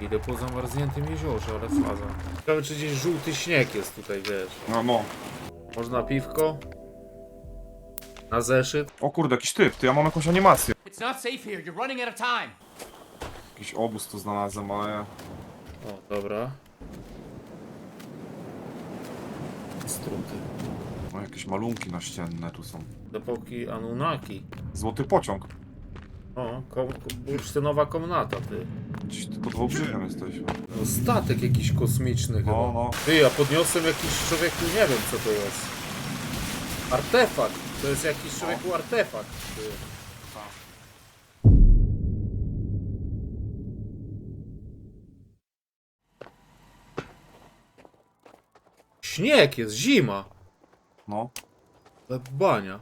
Idę po zamarzniętym jeziorze, ale faza. Ciekawe, czy gdzieś żółty śnieg jest tutaj, wiesz. No, no. Można piwko? Na zeszyt? O kurde, jakiś typ, ty, ja mam jakąś animację. It's not safe here. You're running out of time. Jakiś obóz tu znalazłem, ale... ja- O, dobra. Struty. No, jakieś malunki naścienne tu są. Dopóki Anunnaki. Złoty pociąg. O, kom, bursztynowa komnata, ty. Gdzieś tu pod Wałbrzygiem jesteśmy. No, statek jakiś kosmiczny chyba. No, no. Ty, ja podniosłem jakiś człowieku, nie wiem co to jest. Artefakt. To jest jakiś człowieku artefakt. Ty. Śnieg jest, zima. No. Ale bania.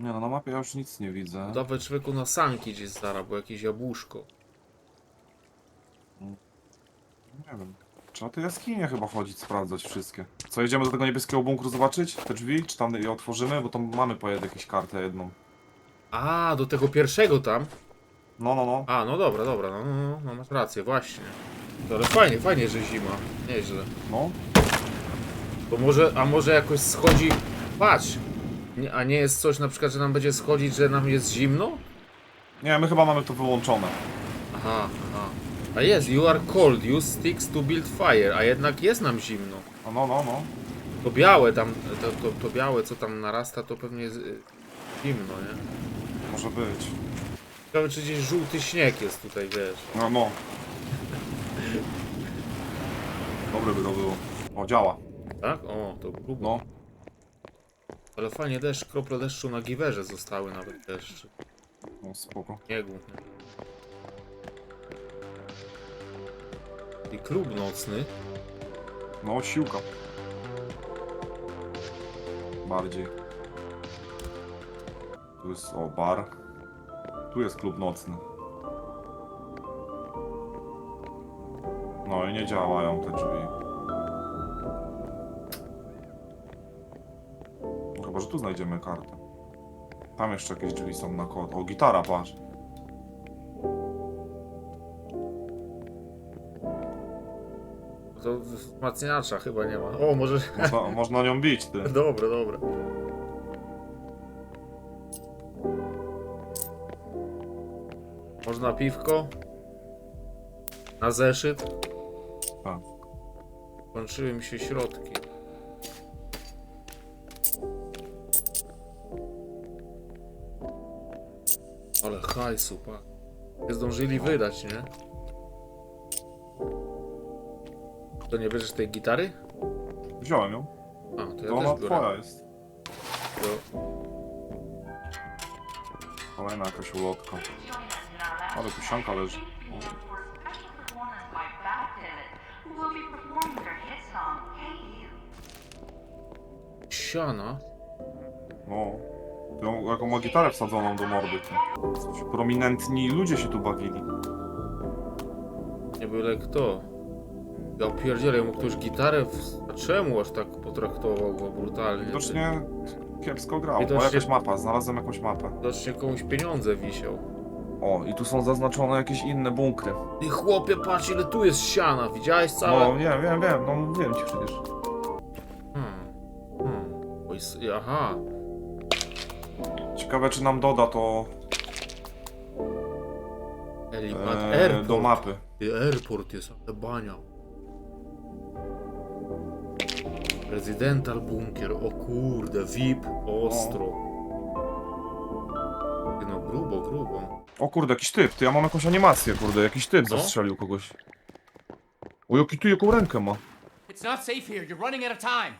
Nie no, na mapie ja już nic nie widzę. Dawaj człowieku na sanki gdzieś zara, bo jakieś jabłuszko. Nie wiem. Trzeba te jaskinie chyba chodzić, sprawdzać wszystkie. Co, jedziemy do tego niebieskiego bunkru zobaczyć? Te drzwi? Czy tam je otworzymy? Bo tam mamy po jed- jakąś kartę jedną. A, do tego pierwszego tam. No, no, no. A, no dobra, dobra, no, no, no, no masz rację, właśnie. To, ale fajnie, fajnie, że zima. Nieźle. No. To może, a może jakoś schodzi... Patrz! Nie, a nie jest coś na przykład, że nam będzie schodzić, że nam jest zimno? Nie, my chyba mamy to wyłączone. Aha, aha. A jest, you are cold, use sticks to build fire, a jednak jest nam zimno. No, no, no, no. To białe tam, to, to, to białe co tam narasta, to pewnie jest y, zimno, nie? Może być. Ciekawe, czy gdzieś żółty śnieg jest tutaj, wiesz. No, no. Dobre by to było. O, działa. Tak? O, to grubo. No. Ale fajnie deszcz, krople deszczu na giwerze zostały nawet deszcz. No, spoko. Śniegu. I klub nocny. No, siłka. Bardziej. Tu jest, o, bar. Tu jest klub nocny. No i nie działają te drzwi. Tu znajdziemy kartę. Tam jeszcze jakieś drzwi są na kod. O, gitara, patrz. To wzmacniacza chyba nie ma. O, może... Można, można nią bić, ty. Dobre, dobre. Można piwko? Na zeszyt? Tak. Kończyły mi się środki. Hajsu, pa. Nie zdążyli wydać, nie? To nie bierzesz tej gitary? Wziąłem ją. A, to ja To ona też biorę. twoja jest. To... Kolejna jakaś ulotka. Ale tu sianka leży. Siana? No. Ją, jaką ma gitarę wsadzoną do mordy. Coś prominentni ludzie się tu bawili. Nie byle kto. Ja pierdzielę, mu ktoś gitarę w... A czemu aż tak potraktował go brutalnie? Widocznie kiepsko grał. Widocznie- jakaś mapa, znalazłem jakąś mapę. Widocznie komuś pieniądze wisiał. O, i tu są zaznaczone jakieś inne bunkry. Ty chłopie, patrz ile tu jest siana, widziałeś całe? No, wiem, wiem, wiem, no mówiłem ci przecież. Hmm. Hmm. Oj, s- aha. Ciekawe, czy nam doda to Elimat e, Airport. do mapy. Ty, Airport jest, ale bania. Residential bunkier, o kurde, VIP, ostro. Ty no, grubo, grubo. O kurde, jakiś typ, ty, ja mam jakąś animację, kurde, jakiś typ Co? zastrzelił kogoś. O, jaki tu jaką rękę ma. It's not safe here. You're running out of time.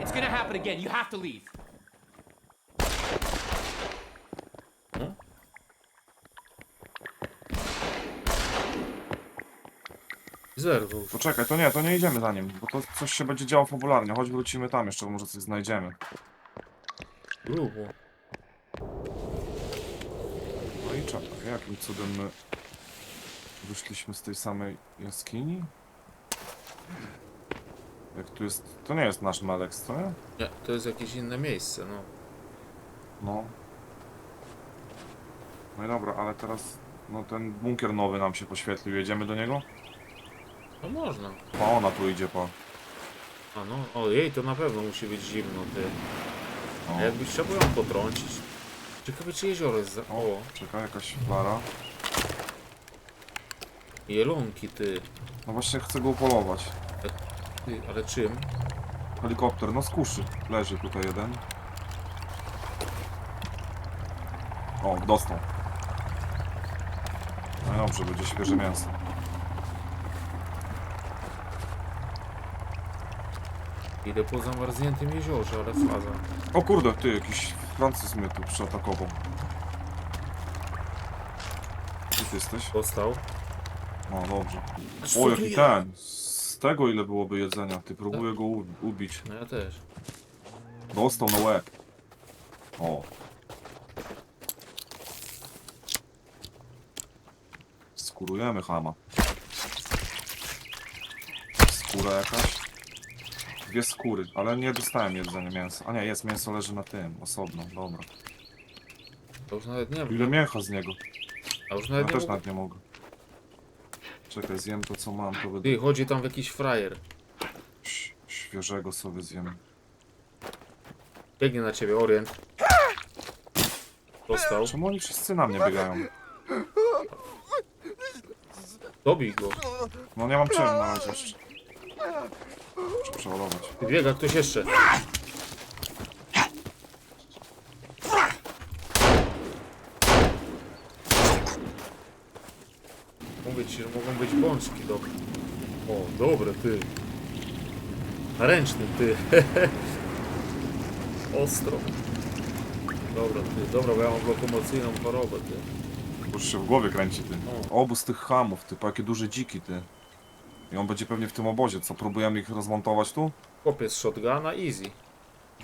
It's gonna happen again. You have to leave. Zerwał. Poczekaj, to nie, to nie idziemy za nim, bo to coś się będzie działo fabularnie. Chodź wrócimy tam jeszcze, bo może coś znajdziemy. Grubo. No i czekaj, jakim cudem my wyszliśmy z tej samej jaskini? Jak tu jest... To nie jest nasz Melex, co nie? Nie, to jest jakieś inne miejsce, no. No. No i dobra, ale teraz No ten bunkier nowy nam się poświetlił, jedziemy do niego? No można. A ona tu idzie, pa. A no, ojej, to na pewno musi być zimno, ty. O, A jakby trzeba ją potrącić. Ciekawe czy jezioro jest za... O, czekaj, jakaś flara. jelonki, ty. No właśnie chcę go upolować. ty. Ale czym? Helikopter, no z kuszy. Leży tutaj jeden. O, dostał. No i dobrze, będzie świeże mięso. Idę po zamarzniętym jeziorze, ale faza. O kurde, ty, jakiś Francuz mnie tu przeatakował. Gdzie ty jesteś? Dostał. O, dobrze. O, jaki ten! Z tego ile byłoby jedzenia? Ty, próbuję go u- ubić. No ja też. Dostał na łeb. O. Skurujemy chama. Skóra jakaś? Dwie skóry, ale nie dostałem jedzenia mięsa. A nie, jest mięso leży na tym, osobno, dobra. To już nawet nie Ile mięcha z niego? A już Ja nawet nie też mogę. nawet nie mogę. Czekaj, zjem to co mam, to będę Ty, chodzi tam w jakiś frajer. ś- świeżego sobie zjem. Biegnie na ciebie, Orient. Dostał. Czemu oni wszyscy na mnie biegają? Dobij go. No nie mam czym na razie jeszcze. Muszę przeładować. Biega ktoś jeszcze. Mówię ci, że mogą być bączki, dobre. O, dobre, ty. Na ręcznym, ty. Ostro. Dobra, ty. Dobra, bo ja mam lokomocyjną chorobę, ty. Już się w głowie kręci ty. Obóz tych hamów, ty, jakie duże dziki ty. I on będzie pewnie w tym obozie, co próbujemy ich rozmontować tu? Chłopiec shotguna, easy.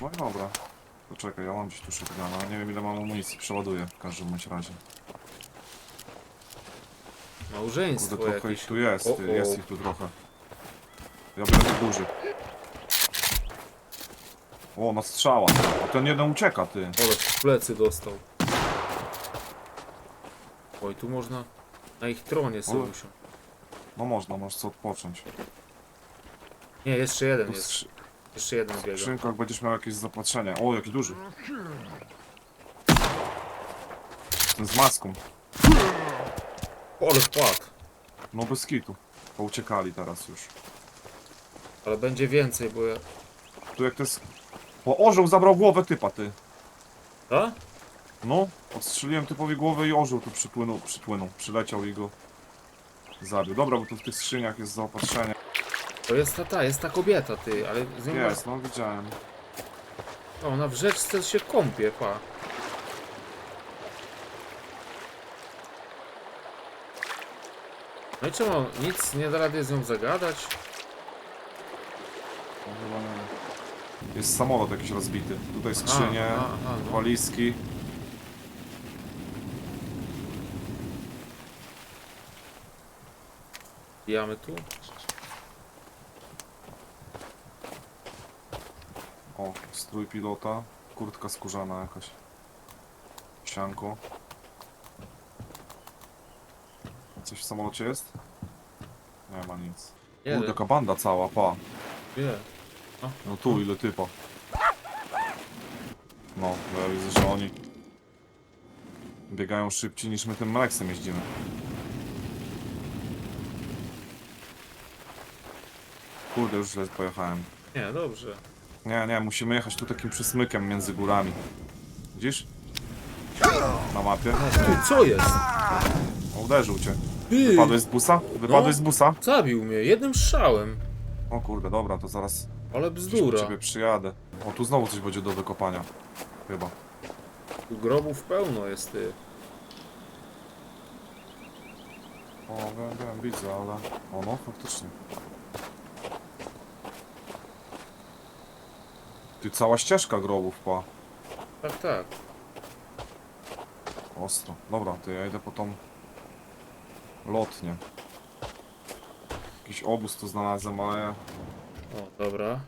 No i dobra. Poczekaj, ja mam gdzieś tu shotguna, nie wiem ile mam amunicji, przeładuję w każdym bądź razie. Małżeństwo Kurde, trochę jakieś. ich tu jest, O, o. jest ich tu trochę. Ja będę duży. O, na strzała. A ten jeden ucieka, ty. Ale w plecy dostał. Oj, tu można na ich tronie sobie Ale- usiąść. No można, możesz co odpocząć. Nie, jeszcze jeden Tu w jest. skrzy- Jeszcze jeden w biega. skrzynkach będziesz miał jakieś zapatrzenie. O, jaki duży. Ten z maską. Ale wpadł. No bez kitu. Pouciekali teraz już. Ale będzie więcej, bo ja... Tu jak to jest... O, orzeł zabrał głowę typa, ty. A? No, odstrzeliłem typowi głowę i orzeł tu przypłynął, przypłynął. Przyleciał i go zabił. Dobra, bo tu w tych skrzyniach jest zaopatrzenie. To jest ta, ta, jest ta kobieta, ty, ale z nią Jest, no widziałem. O, ona w rzeczce się kąpie, pa. No i czemu nic nie da rady z nią zagadać? No, chyba nie. Jest samolot jakiś rozbity. Tutaj skrzynie, A, a, a, no. walizki. Bijamy tu? O, strój pilota. Kurtka skórzana jakaś. Sianko. Coś w samolocie jest? Nie ma nic. Kurde, Jeden. jaka banda cała, pa. Wie. No tu, ile typa. No, bo ja widzę, że oni biegają szybciej niż my tym Mlexem jeździmy. Kurde, już źle pojechałem. Nie, dobrze. Nie, nie, musimy jechać tu takim przysmykiem między górami. Widzisz? Na mapie. Ty, co jest? O, uderzył cię. Ty, Wypadłeś z busa? Wypadłeś No. z busa? zabił mnie jednym strzałem. O kurde, dobra, to zaraz Ale gdzieś po bzdura. ciebie przyjadę. O, tu znowu coś będzie do wykopania. Chyba. Tu grobów pełno jest, ty. O, wiem, wiem, widzę, ale... O no, faktycznie. Ty, cała ścieżka grobów, pa. Tak, tak. Ostro. Dobra, to ja idę po tą... Lotnię. Jakiś obóz tu znalazłem, ale... O, dobra.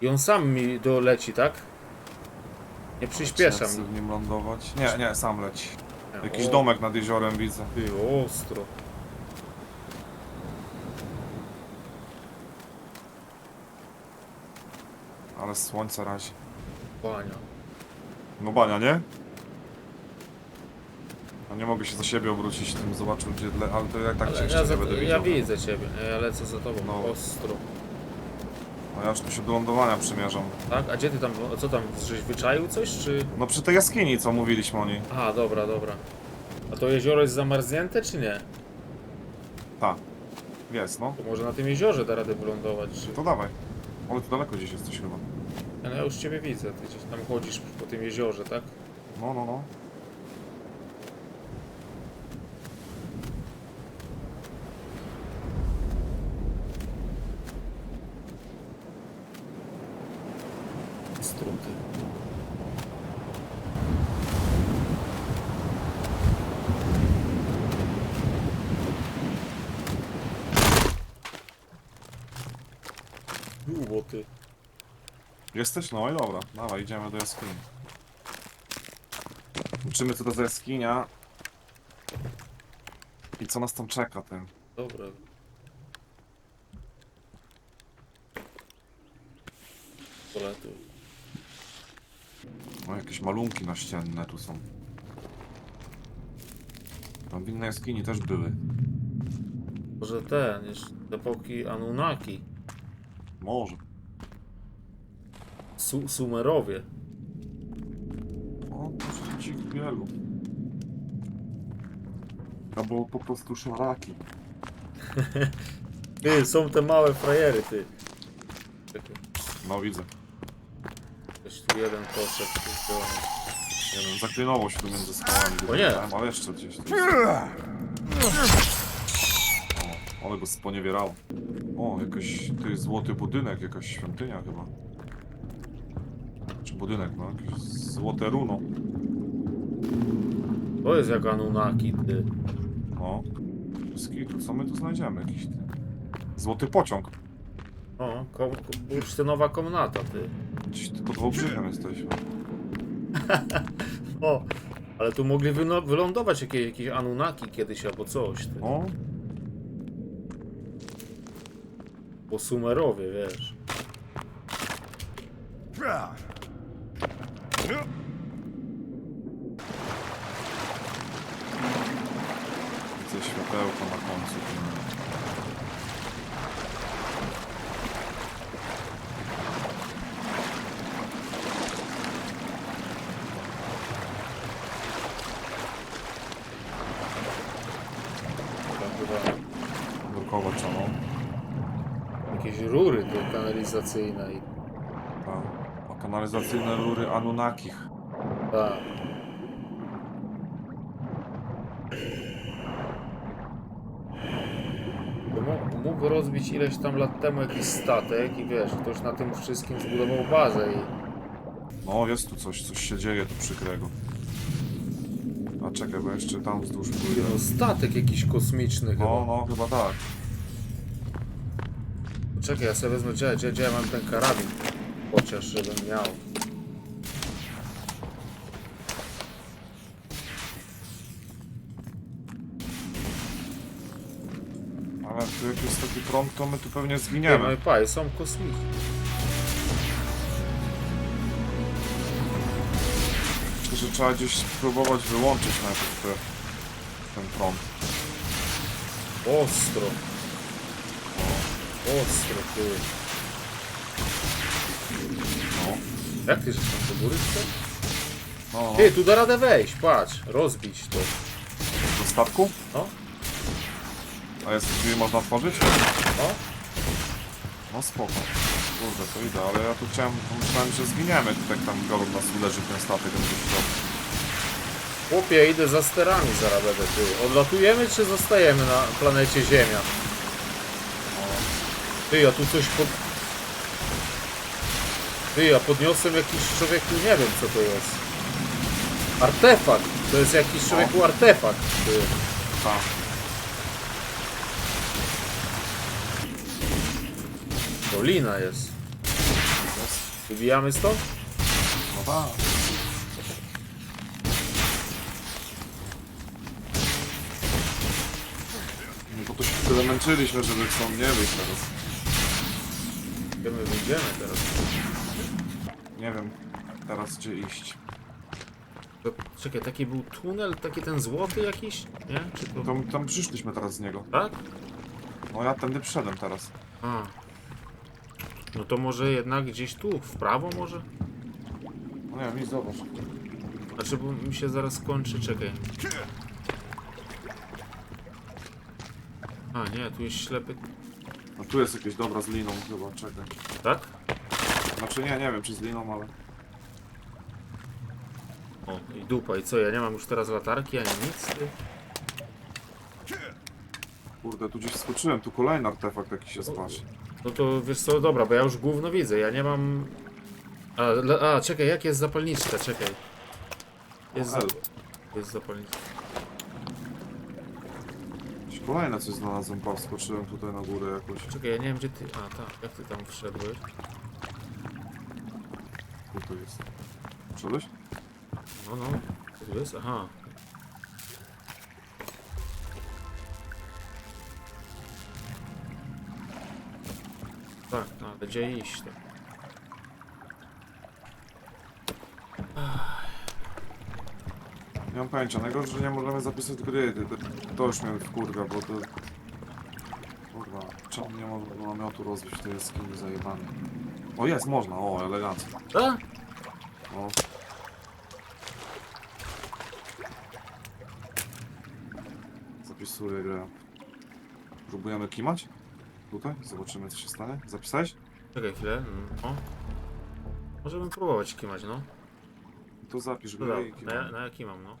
I on sam mi doleci, tak? Nie przyspieszam. Chcę w nim lądować. Nie, nie, sam leci. Jakiś O, domek nad jeziorem widzę. Ty, ostro. Ale słońce razi. Bania. No bania, nie? No nie mogę się za siebie obrócić, tym zobaczył gdzie dle, ale to jak tak cię Ale jeszcze ja, nie będę ja widział. widzę ciebie, ja lecę za tobą, No. ostro. No ja już tu się do lądowania przymierzam. Tak? A gdzie ty tam, co tam, żeś wyczaił coś, czy... No przy tej jaskini, co mówiliśmy o niej. Aha, dobra, dobra. A to jezioro jest zamarznięte, czy nie? Tak. Jest, no. To może na tym jeziorze da radę wylądować, czy... To dawaj. Ale ty daleko gdzieś jesteś chyba. No ja już ciebie widzę, ty gdzieś tam chodzisz po tym jeziorze, tak? No, no, no. Jesteś? No i dobra. Dawaj, idziemy do jaskini. Uczymy co to za jaskinia. I co nas tam czeka, ten. Dobra. Polety. No jakieś malunki naścienne tu są. Tam w innej jaskini też były. Może ten, jeszcze z epoki Anunnaki. Może. Su Sumerowie. O, to ci wielu. Albo po prostu szaraki. Ty, są te małe frajery, ty. No widzę. Też tu jeden Nie wiem, zaklinował się tu między skałami. O nie. Widziałem, Ale jeszcze gdzieś tu. O, ale go sponiewierało. O, jakiś, to jest złoty budynek, jakaś świątynia chyba. Budynek, no, jakieś złote runo. To jest jak Anunnaki, ty. No. Co my tu znajdziemy? Jakiś ty. Złoty pociąg. O, ko ko bursztynowa komnata, ty. Gdzieś tu pod Wałbrzych jesteśmy. O, ale tu mogli wyno- wylądować jakieś, jakieś Anunnaki kiedyś albo coś, ty. O, Po Sumerowie, wiesz. Widzę światełko na końcu. Tam chyba Nurkowo czano. jakieś rury te kanalizacyjne i kanalizacyjne rury Anunnakich. tak. Mógł, mógł rozbić ileś tam lat temu jakiś statek i wiesz, ktoś na tym wszystkim zbudował bazę i No, jest tu coś, coś się dzieje tu przykrego. A czekaj, bo jeszcze tam wzdłuż pójdę. no, statek jakiś kosmiczny chyba. No, no, chyba tak. Czekaj, ja sobie wezmę, gdzie, gdzie, gdzie ja mam ten karabin? Chociaż, żebym miał. Ale tu jak jest taki prąd, to my tu pewnie Nie, zginiemy. i paj, są kosmici. Tylko, że trzeba gdzieś spróbować wyłączyć najpierw te, ten prąd. Ostro. Ostro, ty. No, Jak ty żeś tam do góry no, no. Ty, tu da radę wejść, patrz, rozbić to. Do statku? No, A jest drzwi można otworzyć? no. No spoko. Kurde, to idę, ale ja tu chciałem, myślałem, że zginiemy, tak tam biorą nas uleży ten statek. Chłopie, idę za sterami zaraz będę, ty. Odlatujemy, czy zostajemy na planecie Ziemia? Ty, ja tu coś pod... Ty, ja podniosłem jakiś człowieku, nie wiem co to jest. Artefakt. To jest jakiś no. człowieku artefakt. Ty. Dolina jest. Wybijamy stąd? No tak. No bo to się tyle męczyliśmy, żeby stąd nie wyjść teraz. Gdzie my wyjdziemy teraz? Nie wiem teraz gdzie iść. To, czekaj, taki był tunel, taki ten złoty jakiś? Nie? Czy to... Tam, tam przyszliśmy teraz z niego. Tak? No ja tędy przyszedłem teraz. A. No to może jednak gdzieś tu, w prawo może? No nie wiem, idź zobacz. Znaczy, bo mi się zaraz skończy, czekaj. A, nie, tu jest ślepy... No tu jest jakieś dobra z liną chyba, czekaj. Tak? Znaczy nie, nie wiem czy z liną, ale... O, i dupa, i co, ja nie mam już teraz latarki, ani nic? Ty? Kurde, tu gdzieś skoczyłem, tu kolejny artefakt jakiś jest, patrz. No to wiesz co, dobra, bo ja już gówno widzę, ja nie mam... A, le- a czekaj, jak jest zapalniczka, czekaj. Jest, za... L. jest zapalniczka. Jakieś Kolejne coś znalazłem, patrz, skoczyłem tutaj na górę jakoś. Czekaj, ja nie wiem gdzie ty... A, tak, jak ty tam wszedłeś? Tu jest. Wszedłeś? No, no, tu jest, aha. Tak, no, gdzie iść to? Nie mam pojęcia, najgorsze, że nie możemy zapisać gry, to, już mnie wkurwia, bo to... Kurwa, czemu nie można namiotu rozbić w tej jaskini zajebany? O jest, można, o, elegancko. A? O. Zapisuję grę. Próbujemy kimać? Tutaj? Zobaczymy co się stanie. Zapisałeś? Czekaj chwilę, no. Możemy próbować kimać, no. To zapisz No grę i dobra, na, na jaki mam, no?